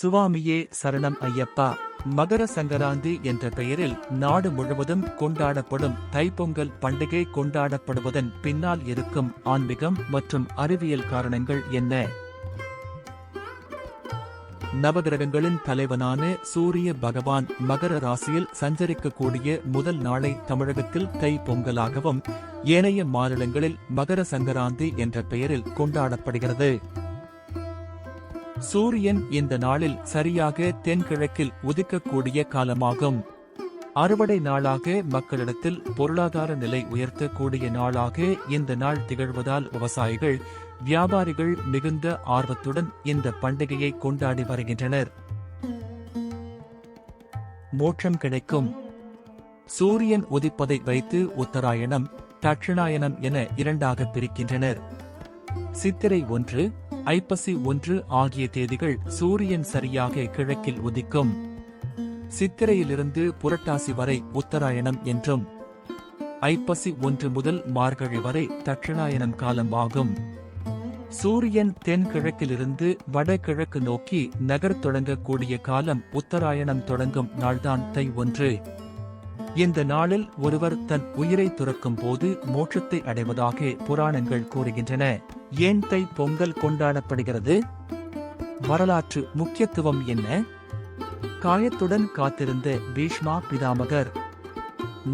சுவாமியே சரணம் ஐயப்பா. மகர சங்கராந்தி என்ற பெயரில் நாடு முழுவதும் கொண்டாடப்படும் தைப்பொங்கல் பண்டிகை கொண்டாடப்படுவதன் பின்னால் இருக்கும் ஆன்மீகம் மற்றும் அறிவியல் காரணங்கள் என்ன? நவகிரகங்களின் தலைவனான சூரிய பகவான் மகர ராசியில் சஞ்சரிக்கக்கூடிய முதல் நாளை தமிழகத்தில் தை பொங்கலாகவும் ஏனைய மாநிலங்களில் மகர சங்கராந்தி என்ற பெயரில் கொண்டாடப்படுகிறது. சூரியன் இந்த நாளில் சரியாக தென்கிழக்கில் உதிக்கக்கூடிய காலமாகும். அறுவடை நாளாக மக்களிடத்தில் பொருளாதார நிலை உயர்த்தக்கூடிய நாளாக இந்த நாள் திகழ்வதால் விவசாயிகள் வியாபாரிகள் மிகுந்த ஆர்வத்துடன் இந்த பண்டிகையை கொண்டாடி வருகின்றனர். மோட்சம் கிடைக்கும். சூரியன் உதிப்பதை வைத்து உத்தராயணம் தட்சிணாயனம் என இரண்டாக பிரிக்கின்றனர். சித்திரை ஒன்று ஐப்பசி ஒன்று ஆகிய தேதிகள் சூரியன் சரியாக கிழக்கில் உதிக்கும். சித்திரையிலிருந்து புரட்டாசி வரை உத்தராயணம் என்றும் ஐப்பசி ஒன்று முதல் மார்கழி வரை தட்சிணாயனம் காலம் ஆகும். சூரியன் தென்கிழக்கிலிருந்து வடகிழக்கு நோக்கி நகர் தொடங்கக்கூடிய காலம் உத்தராயணம் தொடங்கும் நாள்தான் தை ஒன்று. இந்த நாளில் ஒருவர் தன் உயிரை துறக்கும் போது மோட்சத்தை அடைவதாக புராணங்கள் கூறுகின்றன. ஏன் தை பொங்கல் கொண்டாடப்படுகிறது? வரலாற்று முக்கியத்துவம் என்ன? காயத்துடன் காத்திருந்த பீஷ்மா பிதாமகர்.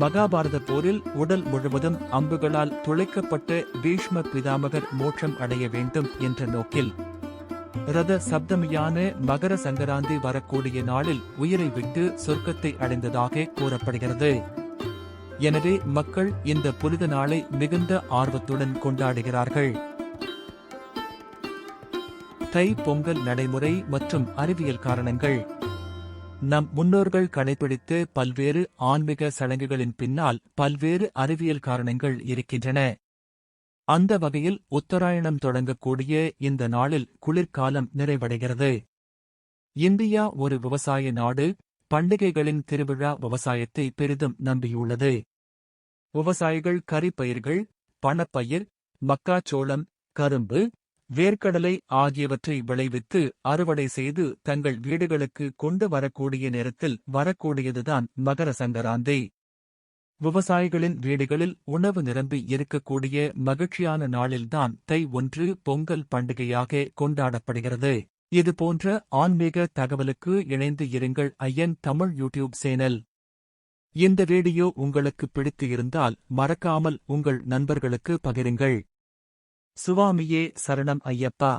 மகாபாரத போரில் உடல் முழுவதும் அம்புகளால் துளைக்கப்பட்ட பீஷ்ம பிதாமகர் மோட்சம் அடைய வேண்டும் என்ற நோக்கில் ரத சப்தமியான மகர சங்கராந்தி வரக்கூடிய நாளில் உயிரை விட்டு சொர்க்கத்தை அடைந்ததாக கூறப்படுகிறது. எனவே மக்கள் இந்த புனித நாளை மிகுந்த ஆர்வத்துடன் கொண்டாடுகிறார்கள். தை பொங்கல் நடைமுறை மற்றும் அறிவியல் காரணங்கள். நம் முன்னோர்கள் கடைபிடித்து பல்வேறு ஆன்மீக சடங்குகளின் பின்னால் பல்வேறு அறிவியல் காரணங்கள் இருக்கின்றன. அந்த வகையில் உத்தராயணம் தொடங்கக்கூடிய இந்த நாளில் குளிர்காலம் நிறைவடைகிறது. இந்தியா ஒரு விவசாய நாடு பண்டிகைகளின் திருவிழா விவசாயத்தை பெரிதும் நம்பியுள்ளது. விவசாயிகள் கரிப்பயிர்கள் பணப்பயிர் மக்காச்சோளம் கரும்பு வேர்க்கடலை ஆகியவற்றை விளைவித்து அறுவடை செய்து தங்கள் வீடுகளுக்கு கொண்டு வரக்கூடிய நேரத்தில் வரக்கூடியதுதான் மகர சங்கராந்தி விவசாயிகளின் வீடுகளில் உணவு நிரம்பி இருக்கக்கூடிய மகிழ்ச்சியான நாளில்தான் தை ஒன்று பொங்கல் பண்டிகையாக கொண்டாடப்படுகிறது. இது போன்ற ஆன்மீக தகவலுக்கு இணைந்து இருங்கள் ஐயன் தமிழ் யூடியூப் சேனல். இந்த வீடியோ உங்களுக்கு பிடித்து இருந்தால் மறக்காமல் உங்கள் நண்பர்களுக்கு பகிருங்கள். சுவாமியே சரணம் ஐயப்பா.